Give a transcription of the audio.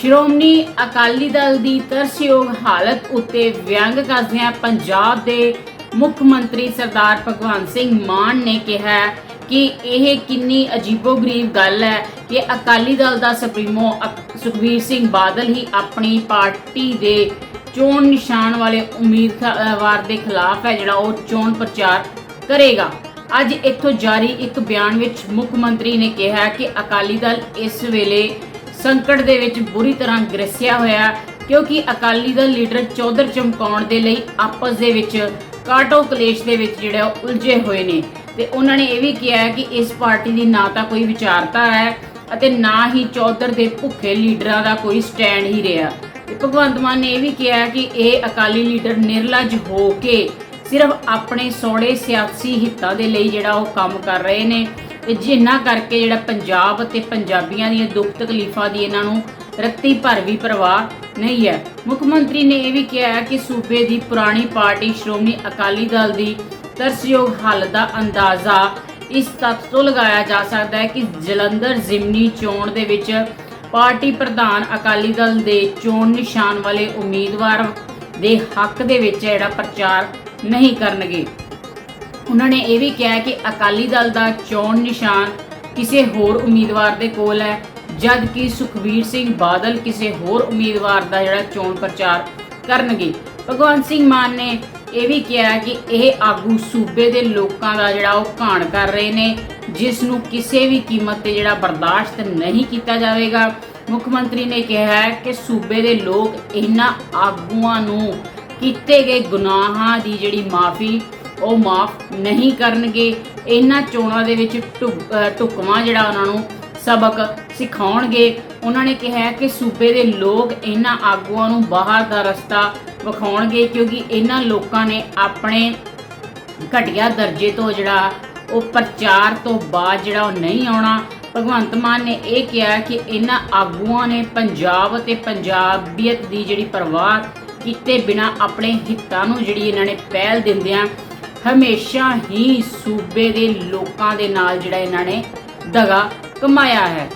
ਸ਼੍ਰੋਮਣੀ ਅਕਾਲੀ ਦਲ ਦੀ ਤਰਸਯੋਗ ਹਾਲਤ ਉੱਤੇ ਵਿਅੰਗ ਕਰਦਿਆਂ ਪੰਜਾਬ ਦੇ ਮੁੱਖ ਮੰਤਰੀ ਸਰਦਾਰ ਭਗਵੰਤ ਸਿੰਘ ਮਾਨ ਨੇ ਕਿਹਾ ਕਿ ਇਹ ਕਿੰਨੀ ਅਜੀਬੋ-ਗਰੀਬ ਗੱਲ ਹੈ ਕਿ ਅਕਾਲੀ ਦਲ ਦਾ ਸੁਪਰੀਮੋ ਅਕ- ਸੁਖਬੀਰ ਸਿੰਘ ਬਾਦਲ ਹੀ ਆਪਣੀ ਪਾਰਟੀ ਦੇ ਚੋਣ ਨਿਸ਼ਾਨ ਵਾਲੇ ਉਮੀਦਵਾਰ ਦੇ ਖਿਲਾਫ ਹੈ, ਜਿਹੜਾ ਉਹ ਚੋਣ ਪ੍ਰਚਾਰ ਕਰੇਗਾ। ਅੱਜ ਇੱਥੋਂ ਜਾਰੀ ਇੱਕ ਬਿਆਨ ਵਿੱਚ ਮੁੱਖ ਮੰਤਰੀ ਨੇ ਕਿਹਾ ਕਿ ਅਕਾਲੀ ਦਲ ਇਸ ਵੇਲੇ ਸੰਕਟ ਦੇ ਵਿੱਚ ਬੁਰੀ ਤਰ੍ਹਾਂ ਗ੍ਰਸਿਆ ਹੋਇਆ, ਕਿਉਂਕਿ ਅਕਾਲੀ ਦਲ ਲੀਡਰ ਚੌਧਰ ਚਮਕਾਉਣ ਦੇ ਲਈ ਆਪਸ ਦੇ ਵਿੱਚ ਕਾਟੋ ਕਲੇਸ਼ ਦੇ ਵਿੱਚ ਜਿਹੜਾ ਉਹ ਉਲਝੇ ਹੋਏ ਨੇ। ਤੇ ਉਹਨਾਂ ਨੇ ਇਹ ਵੀ ਕਿਹਾ ਕਿ ਇਸ ਪਾਰਟੀ ਦੀ ਨਾ ਤਾਂ ਕੋਈ ਵਿਚਾਰਤਾ ਹੈ ਅਤੇ ਨਾ ਹੀ ਚੌਧਰ ਦੇ ਭੁੱਖੇ ਲੀਡਰਾਂ ਦਾ ਕੋਈ ਸਟੈਂਡ ਹੀ ਰਿਹਾ। ਭਗਵੰਤ ਮਾਨ ਨੇ ਇਹ ਵੀ ਕਿਹਾ ਕਿ ਇਹ ਅਕਾਲੀ ਲੀਡਰ ਨਿਰਲਜ ਹੋ ਕੇ ਸਿਰਫ ਆਪਣੇ ਸੋੜੇ ਸਿਆਸੀ ਹਿੱਤਾਂ ਦੇ ਲਈ ਜਿਹੜਾ ਉਹ ਕੰਮ ਕਰ ਰਹੇ ਨੇ। ਤੇ ਜਿੰਨਾ ਕਰਕੇ ਜਿਹੜਾ ਪੰਜਾਬ ਅਤੇ ਪੰਜਾਬੀਆਂ ਦੀਆਂ ਦੁੱਖ ਤਕਲੀਫਾਂ ਦੀ ਇਹਨਾਂ ਨੂੰ ਰੱਤੀ ਭਰ ਵੀ ਪਰਵਾਹ ਨਹੀਂ ਹੈ। ਮੁੱਖ ਮੰਤਰੀ ਨੇ ਇਹ ਵੀ ਕਿਹਾ ਹੈ ਕਿ ਸੂਬੇ ਦੀ ਪੁਰਾਣੀ ਪਾਰਟੀ ਸ਼੍ਰੋਮਣੀ ਅਕਾਲੀ ਦਲ ਦੀ ਤਰਸਯੋਗ ਹਾਲਤ ਦਾ ਅੰਦਾਜ਼ਾ ਇਸ ਤੱਥ ਤੋਂ ਲਗਾਇਆ ਜਾ ਸਕਦਾ ਹੈ ਕਿ ਜਲੰਧਰ ਜ਼ਿਮਨੀ ਚੋਣ ਦੇ ਵਿੱਚ ਪਾਰਟੀ ਪ੍ਰਧਾਨ ਅਕਾਲੀ ਦਲ ਦੇ ਚੋਣ ਨਿਸ਼ਾਨ ਵਾਲੇ ਉਮੀਦਵਾਰ ਦੇ ਹੱਕ ਦੇ ਵਿੱਚ ਜਿਹੜਾ ਪ੍ਰਚਾਰ ਨਹੀਂ ਕਰਨਗੇ। ਉਹਨਾਂ ਨੇ ਇਹ ਵੀ ਕਿਹਾ ਕਿ ਅਕਾਲੀ ਦਲ ਦਾ ਚੋਣ ਨਿਸ਼ਾਨ ਕਿਸੇ ਹੋਰ ਉਮੀਦਵਾਰ ਦੇ ਕੋਲ ਹੈ ਜਦ ਕਿ ਸੁਖਬੀਰ ਸਿੰਘ ਬਾਦਲ ਕਿਸੇ ਹੋਰ ਉਮੀਦਵਾਰ ਦਾ ਜਿਹੜਾ ਚੋਣ ਪ੍ਰਚਾਰ ਕਰਨਗੇ। ਭਗਵੰਤ ਸਿੰਘ ਮਾਨ ਨੇ ਇਹ ਵੀ ਕਿਹਾ ਕਿ ਇਹ ਆਗੂ ਸੂਬੇ ਦੇ ਲੋਕਾਂ ਦਾ ਜਿਹੜਾ ਉਹ ਘਾਣ ਕਰ ਰਹੇ ਨੇ ਜਿਸ ਨੂੰ ਕਿਸੇ ਵੀ ਕੀਮਤ ਤੇ ਜਿਹੜਾ ਬਰਦਾਸ਼ਤ ਨਹੀਂ ਕੀਤਾ ਜਾਵੇਗਾ। ਮੁੱਖ ਮੰਤਰੀ ਨੇ ਕਿਹਾ ਕਿ ਸੂਬੇ ਦੇ ਲੋਕ ਇਹਨਾਂ ਆਗੂਆਂ ਨੂੰ ਕੀਤੇ ਗਏ ਗੁਨਾਹਾਂ ਦੀ ਜਿਹੜੀ ਮਾਫੀ ਉਹ ਮਾਫ ਨਹੀਂ ਕਰਨਗੇ। ਇਹਨਾਂ ਚੋਣਾਂ ਦੇ ਵਿੱਚ ਢੁ- ਢੁਕਵਾਂ ਜਿਹੜਾ ਉਹਨਾਂ ਨੂੰ ਸਬਕ ਸਿਖਾਉਣਗੇ। ਉਹਨਾਂ ਨੇ ਕਿਹਾ ਕਿ ਸੂਬੇ ਦੇ ਲੋਕ ਇਹਨਾਂ ਆਗੂਆਂ ਨੂੰ ਬਾਹਰ ਦਾ ਰਸਤਾ ਵਿਖਾਉਣਗੇ ਕਿਉਂਕਿ ਇਹਨਾਂ ਲੋਕਾਂ ਨੇ ਆਪਣੇ ਘਟੀਆ ਦਰਜੇ ਤੋਂ ਜਿਹੜਾ ਉਹ ਪ੍ਰਚਾਰ ਤੋਂ ਬਾਅਦ ਜਿਹੜਾ ਉਹ ਨਹੀਂ ਆਉਣਾ। ਭਗਵੰਤ ਮਾਨ ਨੇ ਇਹ ਕਿਹਾ ਕਿ ਇਹਨਾਂ ਆਗੂਆਂ ਨੇ ਪੰਜਾਬ ਅਤੇ ਪੰਜਾਬੀਅਤ ਦੀ ਜਿਹੜੀ ਪਰਵਾਹ ਕੀਤੇ ਬਿਨਾ ਆਪਣੇ ਹਿੱਤਾਂ ਨੂੰ ਜਿਹੜੀ ਇਹਨਾਂ ਨੇ ਪਹਿਲ ਦਿੰਦਿਆਂ ਹਮੇਸ਼ਾ ਹੀ ਸੂਬੇ ਦੇ ਲੋਕਾਂ ਦੇ ਨਾਲ ਜਿਹੜਾ ਇਹਨਾਂ ਨੇ ਦਗਾ ਕਮਾਇਆ ਹੈ।